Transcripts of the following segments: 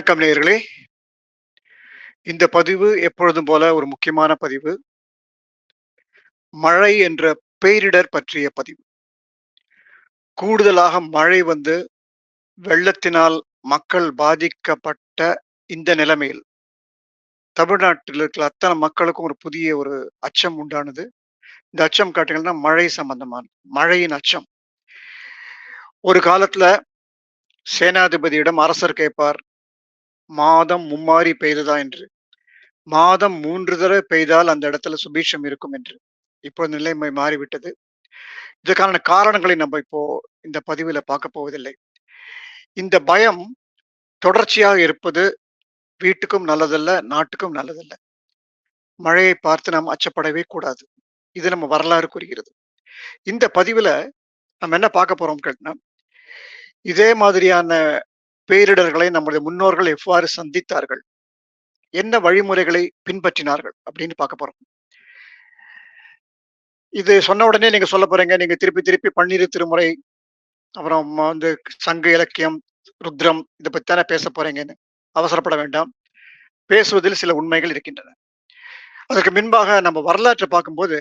வணக்கம் நேயர்களே. இந்த பதிவு எப்பொழுதும் போல ஒரு முக்கியமான பதிவு. மழை என்ற பேரிடர் பற்றிய பதிவு. கூடுதலாக மழை வந்து வெள்ளத்தினால் மக்கள் பாதிக்கப்பட்ட இந்த நிலைமையில், தமிழ்நாட்டில் இருக்கிற அத்தனை மக்களுக்கும் ஒரு புதிய ஒரு அச்சம் உண்டானது. இந்த அச்சம் காட்டுங்கன்னா மழை சம்பந்தமான மழையின் அச்சம். ஒரு காலத்துல சேனாதிபதியிடம் அரசர் கேட்பார். மாதம் மும்மாரி பெய்ததா என்று. மாதம் மூன்று தடவை பெய்தால் அந்த இடத்துல சுபீட்சம் இருக்கும் என்று. இப்போ நிலைமை மாறிவிட்டது. இதற்கான காரணங்களை நம்ம இப்போ இந்த பதிவில் பார்க்க போவதில்லை. இந்த பயம் தொடர்ச்சியாக இருப்பது வீட்டுக்கும் நல்லதல்ல, நாட்டுக்கும் நல்லதல்ல. மழையை பார்த்து நாம் அச்சப்படவே கூடாது. இது நம்ம வரலாறு கூறுகிறது. இந்த பதிவில் நம்ம என்ன பார்க்க போறோம் கேட்டினா இதே மாதிரியான பேரிடர்களை நம்முடைய முன்னோர்கள் எவ்வாறு சந்தித்தார்கள்? என்ன வழிமுறைகளை பின்பற்றினார்கள்? அப்படின்னு பார்க்க போறோம். இது சொன்ன உடனே நீங்க சொல்ல போறீங்க, நீங்க திருப்பி திருப்பி பன்னிரு திருமுறை, அப்புறம் வந்து சங்க இலக்கியம், ருத்ரம் இதை பத்தி தானே பேச போறீங்கன்னு. அவசரப்பட வேண்டாம். பேசுவதில் சில உண்மைகள் இருக்கின்றன. அதற்கு முன்பாக நம்ம வரலாற்றை பார்க்கும்போது,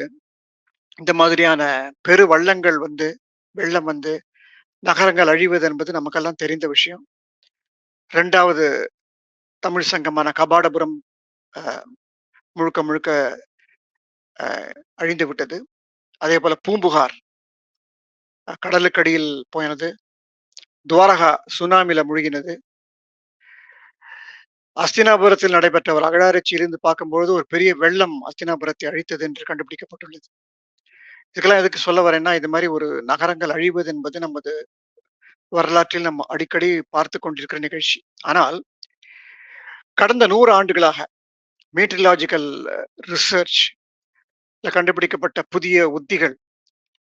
இந்த மாதிரியான பெரு வள்ளங்கள் வந்து வெள்ளம் வந்து நகரங்கள் அழிவது என்பது நமக்கெல்லாம் தெரிந்த விஷயம். ரெண்டாவது தமிழ் சங்கமான கபாடபுரம் முழுக்க முழுக்க அழிந்து விட்டது. அதே போல பூம்புகார் கடலுக்கடியில் போயினது துவாரகா சுனாமில மூழ்கினது. அஸ்தினாபுரத்தில் நடைபெற்ற ஒரு அகழாராய்ச்சியிலிருந்து பார்க்கும்பொழுது, ஒரு பெரிய வெள்ளம் அஸ்தினாபுரத்தை அழித்தது என்று கண்டுபிடிக்கப்பட்டுள்ளது. இதுக்கெல்லாம் எதுக்கு சொல்ல வரேன்னா, இது மாதிரி ஒரு நகரங்கள் அழிவது என்பது நமது வரலாற்றில் நம்ம அடிக்கடி பார்த்து கொண்டிருக்கிற நிகழ்ச்சி. ஆனால் கடந்த நூறு ஆண்டுகளாக மீட்டீரியாலஜிக்கல் ரிசர்ச் கண்டுபிடிக்கப்பட்ட புதிய உத்திகள்,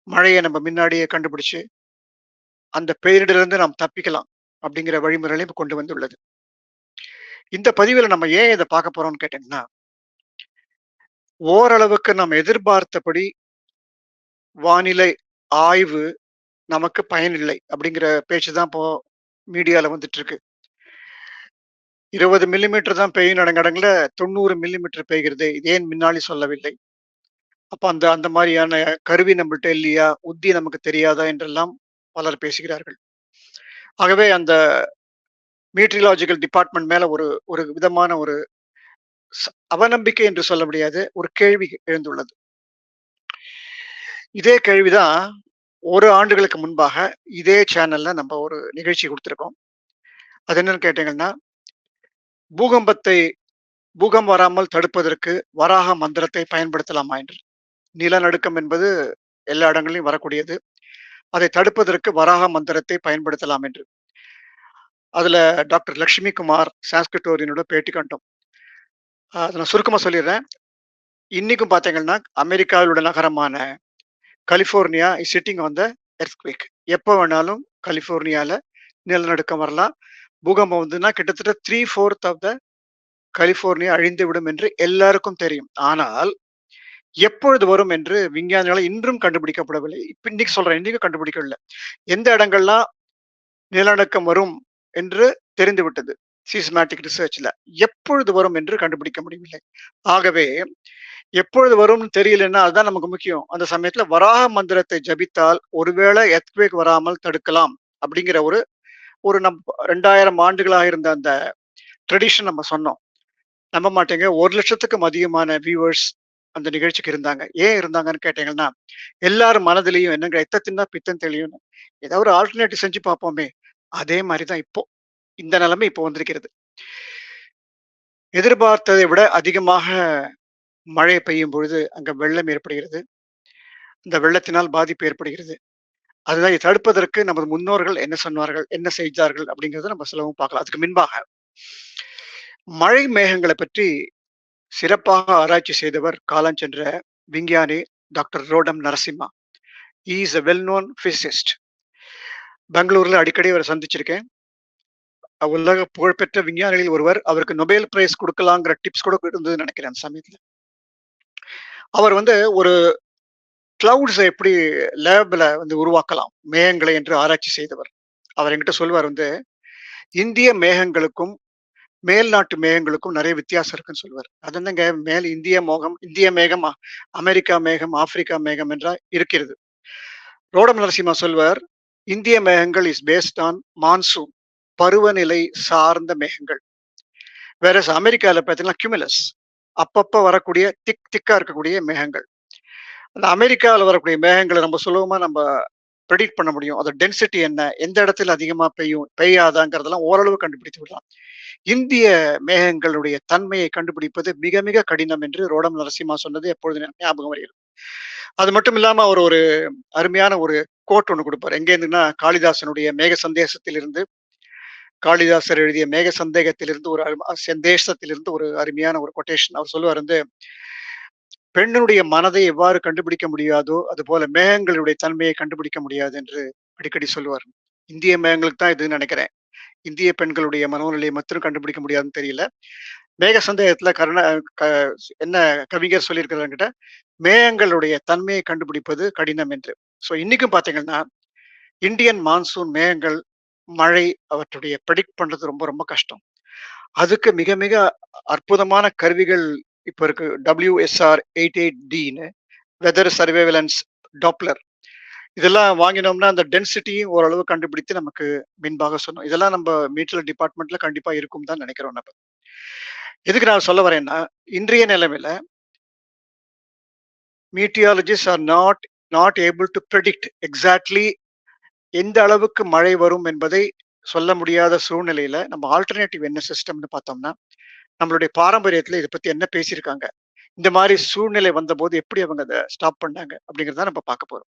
மழையை நம்ம முன்னாடியே கண்டுபிடிச்சு, அந்த பேரிடரிலிருந்து நாம் தப்பிக்கலாம் அப்படிங்கிற வழிமுறைகளையும் கொண்டு வந்துள்ளது. இந்த பதிவில் நம்ம ஏன் இதை பார்க்க போறோம்னு கேட்டீங்கன்னா, ஓரளவுக்கு நாம் எதிர்பார்த்தபடி வானிலை ஆய்வு நமக்கு பயனில்லை அப்படிங்கிற பேச்சு தான் இப்போ மீடியால வந்துட்டு இருக்கு. 20 மில்லிமீட்டர் தான் பெய்யும் நடங்கடங்கில் தொண்ணூறு மில்லிமீட்டர் பெய்கிறது. ஏன் முன்னாடி சொல்லவில்லை? அப்ப அந்த அந்த மாதிரியான கருவி நம்மள்ட்ட இல்லையா? உத்தி நமக்கு தெரியாதா? என்றெல்லாம் பலர் பேசுகிறார்கள். ஆகவே அந்த மீட்டீரியாலஜிக்கல் டிபார்ட்மெண்ட் மேல ஒரு ஒரு விதமான ஒரு அவநம்பிக்கை என்று சொல்ல முடியாது. ஒரு கேள்வி எழுந்துள்ளது. இதே கேள்விதான் ஒரு ஆண்டுகளுக்கு முன்பாக இதே சேனல்ல நம்ம ஒரு நிகழ்ச்சி கொடுத்துருக்கோம் அது என்னன்னு கேட்டீங்கன்னா, பூகம்பத்தை பூகம் வராமல் தடுப்பதற்கு வராக மந்திரத்தை பயன்படுத்தலாமா என்று. நிலநடுக்கம் என்பது எல்லா இடங்களிலும் வரக்கூடியது. அதை தடுப்பதற்கு வராக மந்திரத்தை பயன்படுத்தலாம் என்று. அதுல டாக்டர் லக்ஷ்மி குமார் சாஸ்கிருட்டோரியனோட பேட்டி கண்டோம். அதை நான் சுருக்கமா சொல்லிடுறேன். இன்னைக்கும் பார்த்தீங்கன்னா, அமெரிக்காவிலுள்ள நகரமான California is sitting on the earthquake. எப்போ வேணாலும் கலிஃபோர்னியாவில் நிலநடுக்கம் வரலாம். பூகம்பம் வந்துன்னா கிட்டத்தட்ட 3/4 ஆஃப் த கலிஃபோர்னியா அழிந்துவிடும் என்று எல்லாருக்கும் தெரியும். ஆனால் எப்பொழுது வரும் என்று விஞ்ஞானிகளால் இன்றும் கண்டுபிடிக்கப்படவில்லை. இப்ப இன்னைக்கு சொல்றேன். இன்றைக்கும் கண்டுபிடிக்கவில்லை. எந்த இடங்கள்லாம் நிலநடுக்கம் வரும் என்று தெரிந்துவிட்டது. சிஸ்மேட்டிக் ரிசர்ச்ல. எப்பொழுது வரும் என்று கண்டுபிடிக்க முடியவில்லை. ஆகவே எப்பொழுது வரும்னு தெரியலன்னா, அதுதான் நமக்கு முக்கியம். அந்த சமயத்துல வராக மந்திரத்தை ஜபித்தால், ஒருவேளை எத்வேக் வராமல் தடுக்கலாம். அப்படிங்கிற ஒரு ஒரு நம் 2000 ஆண்டுகளாக இருந்த அந்த ட்ரெடிஷன் நம்ம சொன்னோம். நம்ப மாட்டீங்க. 1,00,000த்துக்கும் அதிகமான வியூவர்ஸ் அந்த நிகழ்ச்சிக்கு இருந்தாங்க. ஏன் இருந்தாங்கன்னு கேட்டீங்கன்னா, எல்லாரும் மனதிலையும் என்னங்க "எத்த பித்தம் தெளியும்னு." ஏதாவது ஒரு ஆல்டர்னேட்டிவ் செஞ்சு பார்ப்போமே. அதே மாதிரிதான் தான் இப்போ. இந்த நிலைமை இப்போ வந்திருக்கிறது. எதிர்பார்த்ததை விட அதிகமாக மழை பெய்யும் பொழுது அங்கே வெள்ளம் ஏற்படுகிறது. இந்த வெள்ளத்தினால் பாதிப்பு ஏற்படுகிறது. அதுதான் இதை தடுப்பதற்கு நமது முன்னோர்கள் என்ன சொன்னார்கள்? என்ன செய்தார்கள்? அப்படிங்கிறத நம்ம சிலவும் பார்க்கலாம். அதுக்கு முன்பாக மழை மேகங்களை பற்றி சிறப்பாக ஆராய்ச்சி செய்தவர் காலஞ்சென்ற விஞ்ஞானி doctor Roddam Narasimha. Is a well known physicist. பெங்களூர்ல அடிக்கடி அவரை சந்திச்சிருக்கேன். உலக புகழ்பெற்ற விஞ்ஞானிகளில் ஒருவர். அவருக்கு நொபேல் பிரைஸ் கொடுக்கலாங்கிற டிப்ஸ் கூட இருந்ததுன்னு நினைக்கிறேன் அந்த சமயத்துல. அவர் வந்து ஒரு கிளவுட்ஸை எப்படி லேபில் வந்து உருவாக்கலாம், மேகங்களை என்று ஆராய்ச்சி செய்தவர். அவர் என்கிட்ட சொல்வார் வந்து, இந்திய மேகங்களுக்கும், மேல் நாட்டு மேகங்களுக்கும் நிறைய வித்தியாசம் இருக்குன்னு சொல்லுவார். அது என்னங்க? மேல் இந்திய மோகம் இந்திய மேகம் அமெரிக்கா மேகம் ஆப்பிரிக்கா மேகம் என்றா இருக்கிறது. ரோடம் நரசிம்மா சொல்வார் இந்திய மேகங்கள் இஸ் பேஸ்ட் ஆன் மான்சூன் பருவநிலை சார்ந்த மேகங்கள். வேற அமெரிக்காவில் பார்த்தீங்கன்னா கியூமிலஸ் அப்பப்ப வரக்கூடிய திக் திக்கா இருக்கக்கூடிய மேகங்கள். அந்த அமெரிக்காவில் வரக்கூடிய மேகங்களை நம்ம சுலபமா நம்ம ப்ரெடிக்ட் பண்ண முடியும். அதோட டென்சிட்டி என்ன? எந்த இடத்துல அதிகமா பெய்யும் பெய்யாதாங்கிறதெல்லாம் ஓரளவு கண்டுபிடித்து விடலாம். இந்திய மேகங்களுடைய தன்மையை கண்டுபிடிப்பது மிக மிக கடினம் என்று ரோடம் நரசிம்மா சொன்னது எப்பொழுது ஞாபகம் வருகிறது. அது மட்டும் இல்லாம அவர் ஒரு அருமையான ஒரு கோட் ஒன்று கொடுப்பார். எங்க இருந்துன்னா காளிதாசனுடைய மேக சந்தேசத்திலிருந்து காளிதாசர் எழுதிய மேக சந்தேகத்திலிருந்து ஒரு அரு- சந்தேசத்திலிருந்து ஒரு அருமையான ஒரு கொட்டேஷன் அவர் சொல்லுவார் வந்து பெண்ணுடைய மனதை எவ்வாறு கண்டுபிடிக்க முடியாதோ அது போல மேகங்களுடைய தன்மையை கண்டுபிடிக்க முடியாது என்று அடிக்கடி சொல்லுவார். இந்திய மேகங்களுக்கு தான் இதுன்னு நினைக்கிறேன். இந்திய பெண்களுடைய மனோநிலையை மட்டும் கண்டுபிடிக்க முடியாதுன்னு தெரியல. மேக சந்தேகத்துல கருண க என்ன கவிஞர் சொல்லியிருக்கிறாங்கிட்ட மேகங்களுடைய தன்மையை கண்டுபிடிப்பது கடினம் என்று. ஸோ இன்னைக்கும் பாத்தீங்கன்னா இந்தியன் மான்சூன் மேகங்கள் மழை அவற்றுடைய ப்ரெடிக்ட் பண்றது ரொம்ப ரொம்ப கஷ்டம். அதுக்கு மிக மிக அற்புதமான கருவிகள் இப்போ இருக்கு. டபிள்யூஎஸ்ஆர் எயிட் எயிட் டின்னு வெதர் சர்வேவலன்ஸ் டாப்லர் இதெல்லாம் வாங்கினோம்னா அந்த டென்சிட்டியும் ஓரளவு கண்டுபிடித்து நமக்கு மின்பாக சொன்னோம். இதெல்லாம் நம்ம மீட்டர் டிபார்ட்மெண்ட்ல கண்டிப்பா இருக்கும் தான் நினைக்கிறோம் நம்ம. எதுக்கு நான் சொல்ல வரேன்னா இன்றைய நிலைமையில meteorologist are not not able to predict exactly எந்த அளவுக்கு மழை வரும் என்பதை சொல்ல முடியாத சூழ்நிலையில நம்ம ஆல்டர்னேட்டிவ் என்ன சிஸ்டம்னு பார்த்தோம்னா நம்மளுடைய பாரம்பரியத்துல இதை பத்தி என்ன பேசியிருக்காங்க? இந்த மாதிரி சூழ்நிலை வந்தபோது எப்படி அவங்க அதை ஸ்டாப் பண்ணாங்க அப்படிங்கிறத நம்ம பார்க்க போறோம்.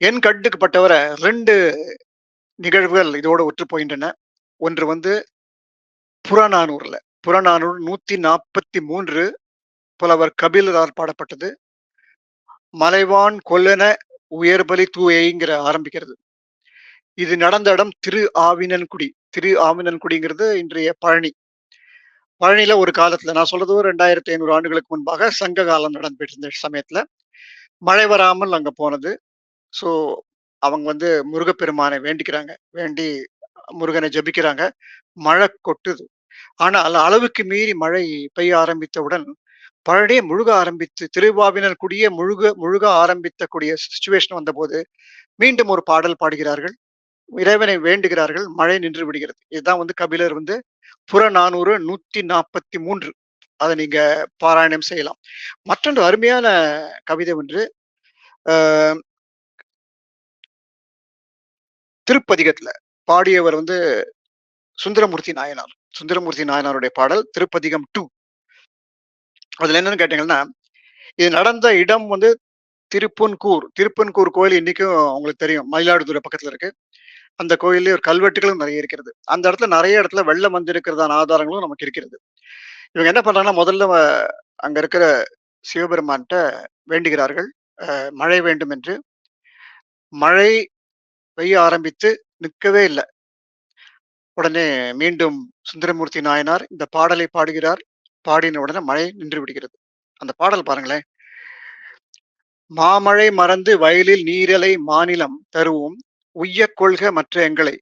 என் கட்டுப்பட்டவரை ரெண்டு நிகழ்வுகள் இதோட ஒற்று போகின்றன. ஒன்று வந்து புறநானூர்ல புறநானூர் நூத்தி நாற்பத்தி மூன்று புலவர் கபிலரால் பாடப்பட்டது. மலைவான் கொல்லன உயர்பலி தூயைங்கிற ஆரம்பிக்கிறது. இது நடந்த இடம் திரு ஆவினன்குடி. திரு ஆவினன்குடிங்கிறது இன்றைய பழனி. பழனியில ஒரு காலத்துல நான் சொல்றது ஒரு ரெண்டாயிரத்தி ஐநூறு ஆண்டுகளுக்கு முன்பாக சங்க காலம் நடந்துட்டு இருந்த சமயத்துல மழை வராமல் அங்க போனது. ஸோ அவங்க வந்து முருகப்பெருமானை வேண்டிக்கிறாங்க. வேண்டி முருகனை ஜெபிக்கிறாங்க. மழை கொட்டுது. ஆனால் அளவுக்கு மீறி மழை பெய்ய ஆரம்பித்தவுடன் பழைய முழுக ஆரம்பித்து திருவாவினர் கூடிய முழுக முழுக ஆரம்பித்த கூடிய சுச்சுவேஷன் வந்தபோது மீண்டும் ஒரு பாடல் பாடுகிறார்கள். இறைவனை வேண்டுகிறார்கள் மழை நின்று விடுகிறது. இதுதான் வந்து கபிலர் வந்து புறநானூறு நூத்தி நாற்பத்தி மூன்று. அதை நீங்க பாராயணம் செய்யலாம். மற்றொன்று அருமையான கவிதை ஒன்று ஆஹ் திருப்பதிகத்துல பாடியவர் வந்து சுந்தரமூர்த்தி நாயனார். சுந்தரமூர்த்தி நாயனாருடைய பாடல் திருப்பதிகம் டூ அதுல என்னன்னு கேட்டீங்கன்னா இது நடந்த இடம் வந்து திருப்பன்கூர். திருப்பன்கூர் கோயில் இன்னைக்கும் உங்களுக்கு தெரியும். மயிலாடுதுறை பக்கத்துல இருக்கு. அந்த கோயிலே ஒரு கல்வெட்டுகளும் நிறைய இருக்கிறது. அந்த இடத்துல நிறைய இடத்துல வெள்ளம் வந்திருக்கிறதான ஆதாரங்களும் நமக்கு இருக்கிறது. இவங்க என்ன பண்றாங்கன்னா முதல்ல அங்க இருக்கிற சிவபெருமான்கிட்ட வேண்டுகிறார்கள். மழை வேண்டும் என்று. மழை பெய்ய ஆரம்பித்து நிற்கவே இல்லை. உடனே மீண்டும் சுந்தரமூர்த்தி நாயனார் இந்த பாடலை பாடுகிறார். பாடின உடனே மழை நின்று விடுகிறது. அந்த பாடல் பாருங்களேன். மாமழை மறந்து வயலில் நீரலை மாநிலம் தருவோம். உய்ய கொள்க மற்ற எங்களை.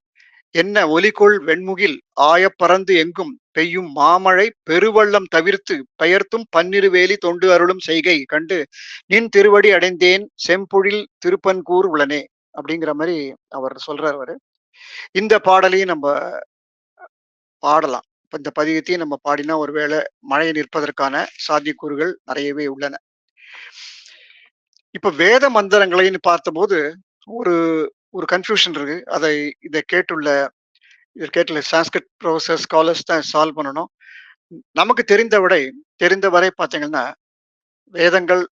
என்ன ஒலிகொள் வெண்முகில் ஆயப்பறந்து எங்கும் பெய்யும் மாமழை பெருவள்ளம் தவிர்த்து பெயர்த்தும் பன்னிருவேலி தொண்டு அருளும் செய்கை கண்டு நின் திருவடி அடைந்தேன் செம்பொழில் திருப்பன்கூர் உளனே அப்படிங்கிற மாதிரி அவர் சொல்றார் அவரு. இந்த பாடலையும் நம்ம பாடலாம். இந்த பதிகத்தையும் நம்ம பாடினா ஒருவேளை மழையை நிற்பதற்கான சாத்தியக்கூறுகள் நிறையவே உள்ளன. இப்ப வேத மந்திரங்களைன்னு பார்த்தபோது ஒரு ஒரு கன்ஃபியூஷன் இருக்கு. அதை இதை கேட்டுள்ள இதை கேட்டுள்ள சான்ஸ்கிரிட் ப்ரொஃபஸர் ஸ்காலர்ஸ் தான் சால்வ் பண்ணணும். நமக்கு தெரிந்த விடை தெரிந்த வரை பார்த்தீங்கன்னா வேதங்கள்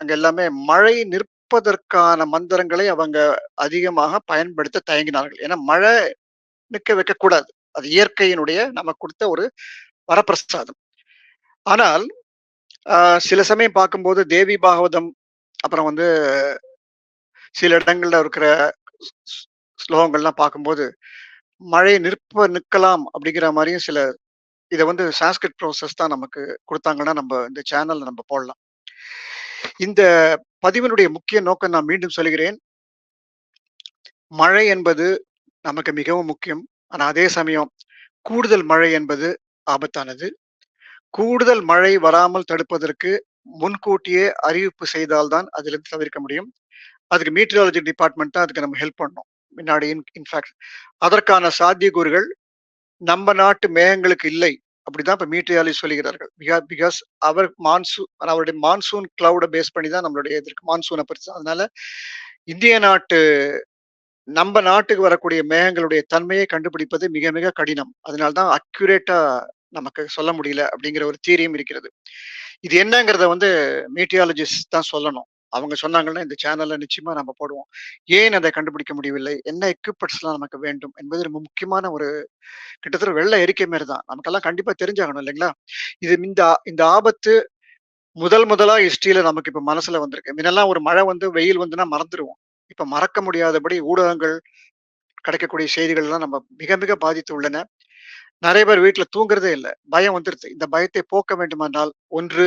அங்க எல்லாமே மழை நிற்பதற்கான மந்திரங்களை அவங்க அதிகமாக பயன்படுத்த தயங்கினார்கள். ஏன்னா மழை நிற்க வைக்கக்கூடாது. அது இயற்கையினுடைய நமக்கு கொடுத்த ஒரு வரப்பிரசாதம். ஆனால் ஆஹ், சில சமயம் பார்க்கும்போது தேவி பாகவதம் அப்புறம் வந்து சில இடங்கள்ல இருக்கிற ஸ்லோகங்கள்லாம் பார்க்கும்போது மழை நிற்ப நிற்கலாம் அப்படிங்கிற மாதிரியும் சில இதை வந்து சான்ஸ்கிரிட் ப்ரோசஸ் தான் நமக்கு கொடுத்தாங்கன்னா நம்ம இந்த சேனல்ல நம்ம போடலாம். இந்த பதிவினுடைய முக்கிய நோக்கம் நான் மீண்டும் சொல்கிறேன். மழை என்பது நமக்கு மிகவும் முக்கியம். ஆனால் அதே சமயம் கூடுதல் மழை என்பது ஆபத்தானது. கூடுதல் மழை வராமல் தடுப்பதற்கு முன்கூட்டியே அறிவிப்பு செய்தால் தான் அதிலிருந்து தவிர்க்க முடியும். அதுக்கு மீட்ரியாலஜி டிபார்ட்மெண்ட் தான் அதுக்கு நம்ம ஹெல்ப் பண்ணணும். முன்னாடி இன் இன்ஃபேக்ட் அதற்கான சாத்தியக்கூறுகள் நம்ம நாட்டு மேகங்களுக்கு இல்லை. அப்படிதான் இப்ப மீட்ரியாலஜி சொல்லுகிறார்கள். பிகா பிகாஸ் அவர் மான்சூன் அவருடைய மான்சூன் கிளவுட பேஸ் பண்ணி தான் நம்மளுடைய இதற்கு மான்சூனை பறிச்சு அதனால இந்திய நாட்டு நம்ம நாட்டுக்கு வரக்கூடிய மேகங்களுடைய தன்மையை கண்டுபிடிப்பது மிக மிக கடினம். அதனால்தான் அக்யூரேட்டா நமக்கு சொல்ல முடியல அப்படிங்கிற ஒரு தீரியம் இருக்கிறது. இது என்னங்கிறத வந்து மீட்டியாலஜிஸ்ட் தான் சொல்லணும். அவங்க சொன்னாங்கன்னா இந்த சேனல்ல நிச்சயமா நம்ம போடுவோம். ஏன் அதை கண்டுபிடிக்க முடியவில்லை? என்ன எக்யூப்மெண்ட்ஸ் எல்லாம் நமக்கு வேண்டும்? என்பது ரொம்ப முக்கியமான ஒரு கிட்டத்தட்ட வெள்ள எரிக்கை மாரி தான். நமக்கெல்லாம் கண்டிப்பா தெரிஞ்சாகணும் இல்லைங்களா? இது இந்த இந்த ஆபத்து முதல் முதலா ஹிஸ்டரியில நமக்கு இப்ப மனசுல வந்திருக்கு. முன்னெல்லாம் ஒரு மழை வந்து வெயில் வந்துன்னா மறந்துடுவோம் இப்ப மறக்க முடியாதபடி ஊடகங்கள் கிடைக்கக்கூடிய செய்திகள் எல்லாம் நம்ம மிக மிக பாதித்து உள்ளன. நிறைய பேர் வீட்டுல தூங்குறதே இல்லை பயம் வந்துருது. இந்த பயத்தை போக்க வேண்டுமானால், ஒன்று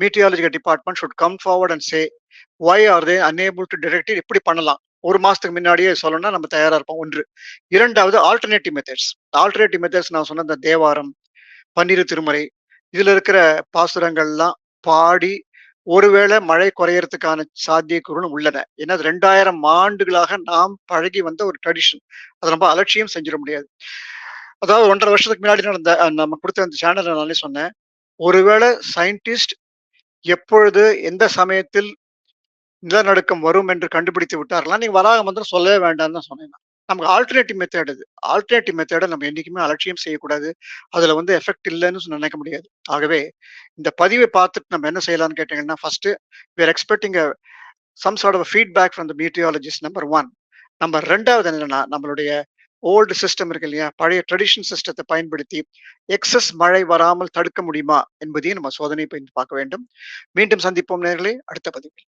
meteorological department should come forward and say why are they unable to detect இப்படி பண்ணலாம். ஒரு மாசத்துக்கு முன்னாடியே சொல்லணும்னா நம்ம தயாரா இருப்போம். 1. 2வது ஆல்டர்னேட்டிவ் மெத்தட்ஸ். ஆல்டர்னேட்டிவ் மெத்தட்ஸ் நான் சொன்ன இந்த தேவாரம், பன்னிரு திருமறை இதுல இருக்கிற பாசுரங்கள்லாம் பாடி ஒருவேளை மழை குறையறதுக்கான சாத்தியக்கூறுகளும் உள்ளன. ஏன்னா ரெண்டாயிரம் ஆண்டுகளாக நாம் பழகி வந்த ஒரு ட்ரெடிஷன். அதை நம்ம அலட்சியம் செஞ்சிட முடியாது. அதாவது 1 1/2 வருஷத்துக்கு முன்னாடி நடந்த நம்ம கொடுத்த அந்த சேனல் நானே சொன்னேன். ஒருவேளை சயின்டிஸ்ட் எப்பொழுது, எந்த சமயத்தில் நிலநடுக்கம் வரும் என்று கண்டுபிடித்து விட்டார்களா நீங்க வராக மந்திரம் சொல்லவே வேண்டாம்னு தான் சொன்னேன் நமக்கு ஆல்டர்னேட்டிவ் மெத்தேட் இது. ஆல்டர்னேட்டிவ் மெத்தேடை நம்ம என்றைக்குமே அலட்சியம் செய்யக்கூடாது. அதில் வந்து எஃபெக்ட் இல்லைன்னு சொல்லி நினைக்க முடியாது. ஆகவே இந்த பதிவை பார்த்துட்டு நம்ம என்ன செய்யலாம்னு கேட்டீங்கன்னா, first we're are expecting a some sort of feedback from the meteorologist number one number ரெண்டாவது என்னன்னா, நம்மளுடைய ஓல்டு சிஸ்டம் இருக்கு இல்லையா? பழைய ட்ரெடிஷன் சிஸ்டத்தை பயன்படுத்தி எக்ஸஸ் மழை வராமல் தடுக்க முடியுமா? என்பதையும் நம்ம சோதனை பயந்து பார்க்க வேண்டும். மீண்டும் சந்திப்போம் நேயர்களே அடுத்த பதிவில்.